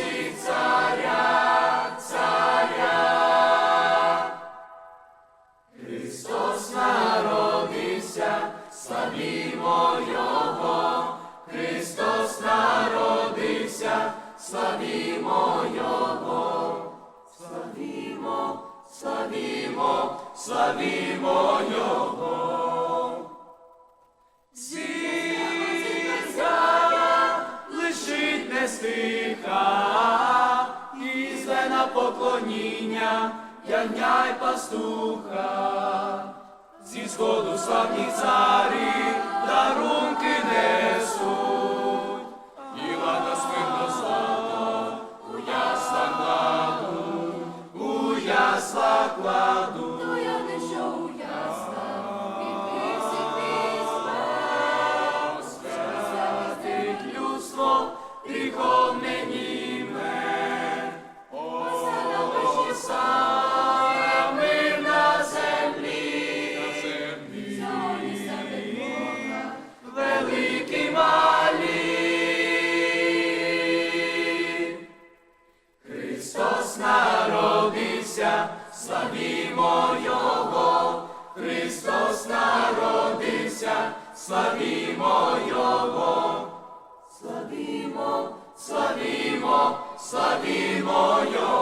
Сі царя, царя, Христос народився, славімо Його, Христос народився, славімо Його, славімо, славімо, славімо Його. На поклоніння, ягня й пастуха. Зі сходу славні царі дарунки несуть, і лада смирно злато у ясла кладу, у ясла кладу. Славімо Його, Христос народився, славімо Його, славімо, славімо, славімо Його.